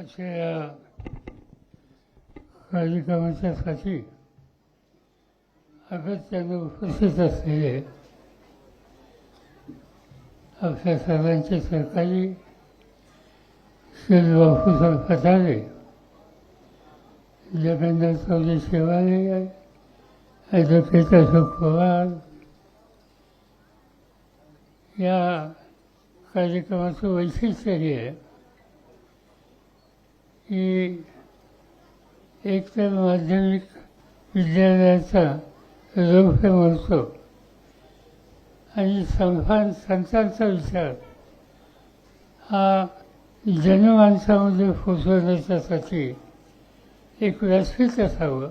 अशा या कार्यक्रमाच्यासाठी अगत्याने उपस्थित असलेले आपल्या सर्वांचे सरकारी श्री बापूसाहेब पठारे जगन्नाथ चौधरी शेवाळे ॲडव्होकेट अशोक पवार या कार्यक्रमाचं वैशिष्ट्य हे आहे. की एक तर माध्यमिक विद्यालयाचा रौप्य महोत्सव आणि संस्थान संतांचा विचार. हा जनमानसामध्ये पोचवण्याच्यासाठी एक व्यासपीठ असावं.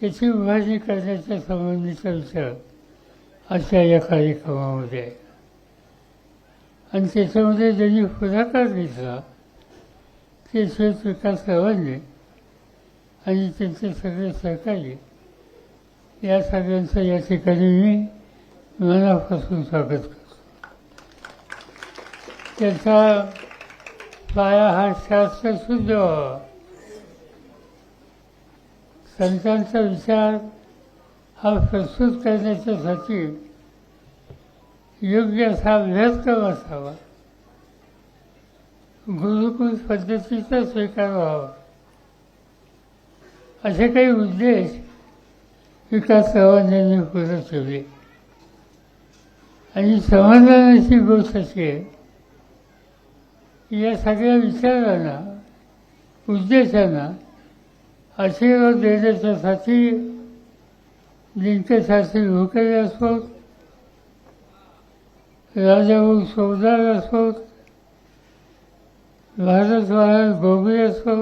त्याची उभारणी करण्याच्या संबंधीचा विचार अशा या कार्यक्रमामध्ये. आहे आणि त्याच्यामध्ये ज्यांनी पुढाकार घेतला. ते शेत विकास आणि त्यांचे सगळे सहकारी या सगळ्यांचं या ठिकाणी मी मनापासून स्वागत करतो. त्यांचा पाया हा शास्त्रशुद्ध व्हावा संतांचा विचार हा प्रस्तुत करण्याच्यासाठी योग्य असा अभ्यासक्रम असावा गुरुकुल पद्धतीचा स्वीकार व्हावा असे काही उद्देश विकास चव्हाण पुढे ठेवले. आणि समाधानाची गोष्ट अशी आहे की या सगळ्या विचारांना उद्देशांना आशीर्वाद देण्याच्यासाठी लिंकशास्त्री भोकरे असोत राजाभाऊ सौदार असोत भारत महाराज गोबी असो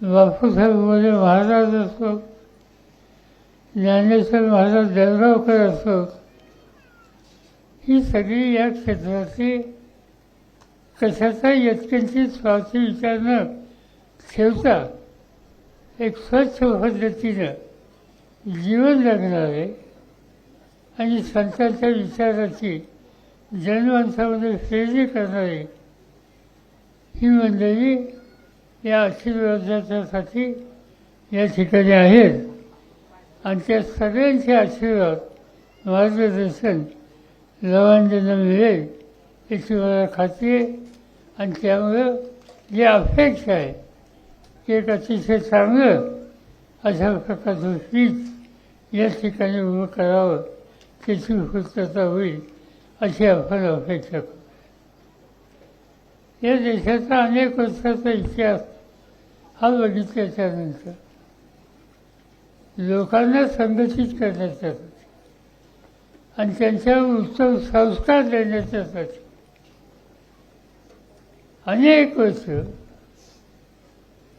बापूसाहेब मोरे महाराज असो ज्ञानेश्वर महाराज देवगावकर असो ही सगळी या क्षेत्राची कशाचा यत्कांची स्वार्थी विचार न ठेवता एक स्वच्छ पद्धतीनं जीवन जगणारे आणि संतांच्या विचाराची जनमानसामध्ये फेरणी करणारी ही मंडळी या आशीर्वादाच्यासाठी या ठिकाणी आहेत. आणि त्या सगळ्यांचे आशीर्वाद मार्गदर्शन लवांजना मिळेल याची मला खात्री आहे. आणि त्यामुळं जे अपेक्षा आहे ते एक अतिशय चांगलं अशा प्रकारचं पीठ या ठिकाणी उभं करावं त्याची पूर्तता होईल अशी आपण अपेक्षा करू या देशाचा अनेक वर्षाचा इतिहास हा बघितल्याच्यानंतर लोकांना संघटित करण्याच्यासाठी आणि त्यांच्यावर उत्तम संस्कार देण्याच्यासाठी अनेक वर्ष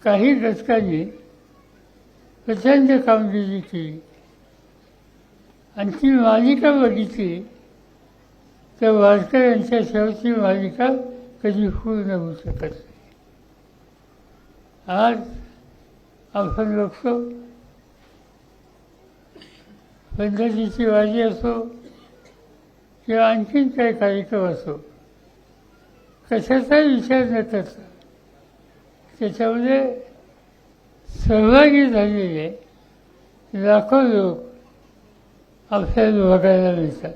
काही दशकांनी प्रचंड कामगिरी केली. आणि ती मालिका बघितली तर वारकर यांच्या शेवटची मालिका कधी पूर्ण होऊ शकत नाही. आज आपण बघतो पद्धतीची वाजी असो किंवा आणखीन काही कार्यक्रम असो कशाचा विचार न करता त्याच्यामध्ये सहभागी झालेले लाखो लोक आपल्याला बघायला मिळतात.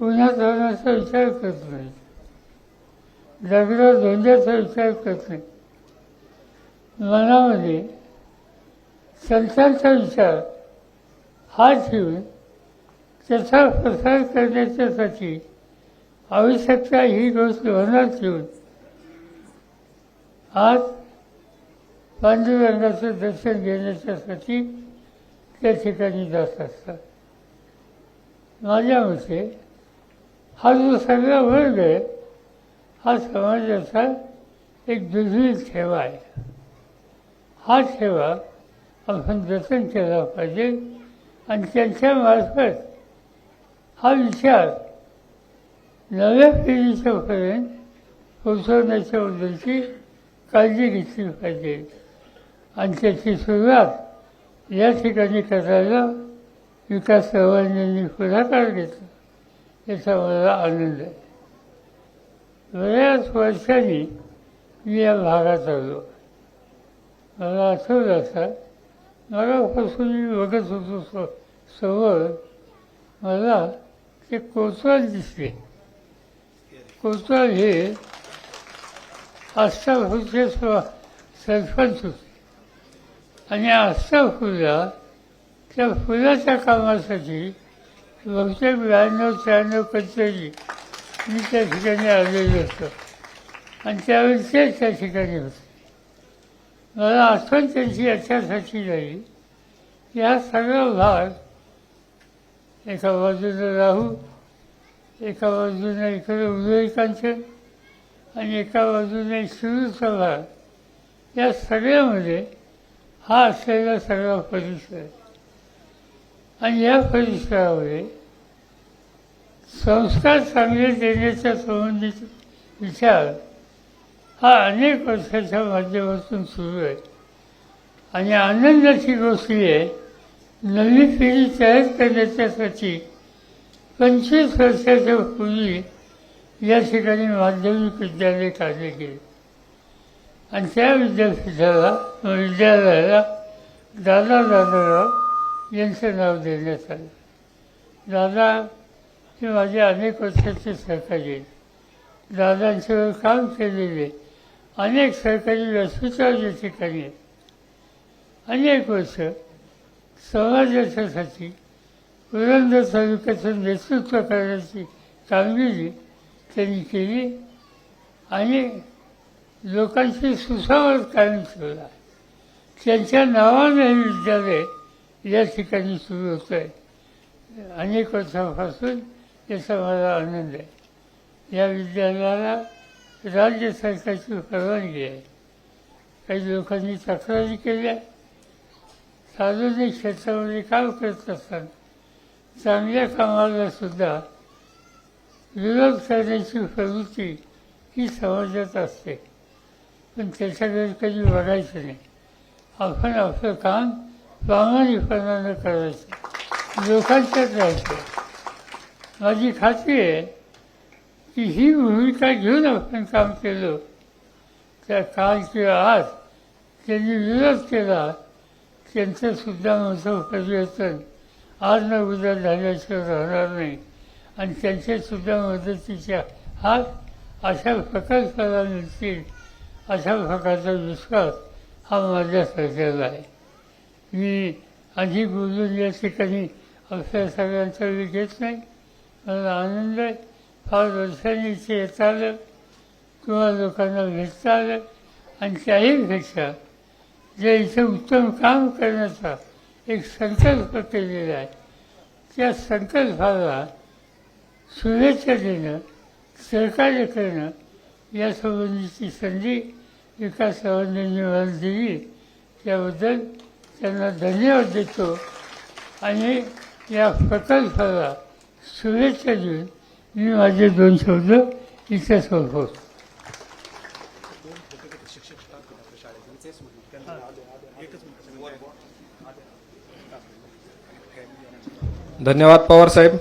पुन्हा धोरणाचा विचार करत नाही दगडा धोंद्याचा विचार करत नाही मनामध्ये संतांचा विचार हा ठेवून त्याचा प्रसार करण्याच्यासाठी आवश्यकता ही गोष्ट मनात ठेवून आज पांडुरंगाचं दर्शन घेण्याच्यासाठी त्या ठिकाणी जात असतात. माझ्या मते हा जो सगळा वर्ग आहे हा समाजाचा एक दुर्मिळ ठेवा आहे. हा ठेवा आपण जतन केला पाहिजे आणि त्यांच्यामार्फत हा विचार नव्या पिढीच्यापर्यंत पोचवण्याच्याबद्दलची काळजी घेतली पाहिजे. आणि त्याची सुरुवात या ठिकाणी करायला विकास चव्हाण यांनी पुढाकार घेतला. याचा मला आनंद आहे. बऱ्याच वर्षांनी मी या भागात आलो मला आठवत असं मगापासून मी बघत होतो स समोर मला ते कोतवाल दिसले. कोतवाल हे आस्थापूरचे स्व सरपंच होते. आणि आस्थापूरला त्या फुलाच्या कामासाठी बहुतेक ब्याण्णव त्र्याण्णव कचेरी मी त्या ठिकाणी आलेलो होतो आणि त्यावेळी ते त्या ठिकाणी होते. मला आठवण त्यांची याच्यासाठी राहिली. हा सगळा भाग एका बाजूला राहू एका बाजूने इकडे उदय कांचन आणि एका बाजूने सुरूचा भाग. या सगळ्यामध्ये हा असलेला सगळा परिसर. आहे. आणि या परिसरामध्ये संस्कार चांगले देण्याच्या संबंधित विचार हा अनेक वर्षाच्या माध्यमातून सुरू आहे. आणि आनंदाची गोष्ट आहे नवी पिढी तयार करण्याच्यासाठी पंचवीस वर्षाच्या पूर्वी या ठिकाणी माध्यमिक विद्यालय कार्य केले आणि त्या विद्यापीठाला विद्यालयाला दादा दादाराव यांचं नाव देण्यात आलं. दादा हे माझे अनेक वर्षाचे सहकारी आहेत. दादांच्यावर काम केलेले अनेक सरकारी व्यासपीठावर या ठिकाणी आहेत. अनेक वर्ष समाजाच्यासाठी पुरंदर तालुक्याचं नेतृत्व करण्याची कामगिरी त्यांनी केली आणि लोकांची सुसंवाद कायम ठेवला. त्यांच्या नावाने हे विद्यालय या ठिकाणी सुरू होतं आहे अनेक वर्षापासून याचा मला आनंद आहे या विद्यालयाला राज्य सरकारची परवानगी आहे. काही लोकांनी तक्रारी केल्या. सार्वजनिक क्षेत्रामध्ये काम करत असताना चांगल्या कामाला सुद्धा विरोध करण्याची प्रवृत्ती ही समाजात असते. पण त्याच्याकडे कधी बघायचं नाही. आपण आपलं काम प्रामाणिकपणानं करायचं. लोकांच्यात राहायचं. माझी खात्री आहे की ही भूमिका घेऊन आपण काम केलं. त्या काल किंवा आज त्यांनी विरोध केला. त्यांचं सुद्धा मोठं परिवर्तन आज न उद्या झाल्याशिवाय राहणार नाही. आणि त्यांच्यासुद्धा मदतीच्या हात अशा प्रकल्पाला मिळतील अशा प्रकारचा विश्वास हा माझ्या सरकारला आहे. मी आधी बोलून या ठिकाणी आपल्या सगळ्यांचा वेळ घेत नाही. मला आनंद आहे फार वर्षांनी इथे येता आलं किंवा लोकांना भेटता आलं आणि त्याहीपेक्षा जे इथे उत्तम काम करण्याचा एक संकल्प केलेला आहे. त्या संकल्पाला शुभेच्छा देणं सहकार्य करणं यासंबंधीची संधी विकास सावंतांनी मला दिली. त्याबद्दल त्यांना धन्यवाद देतो. आणि या प्रकल्पाला शुभेच्छा देऊन मी माझे दोन शब्द इथे संपवतो धन्यवाद पवार साहेब.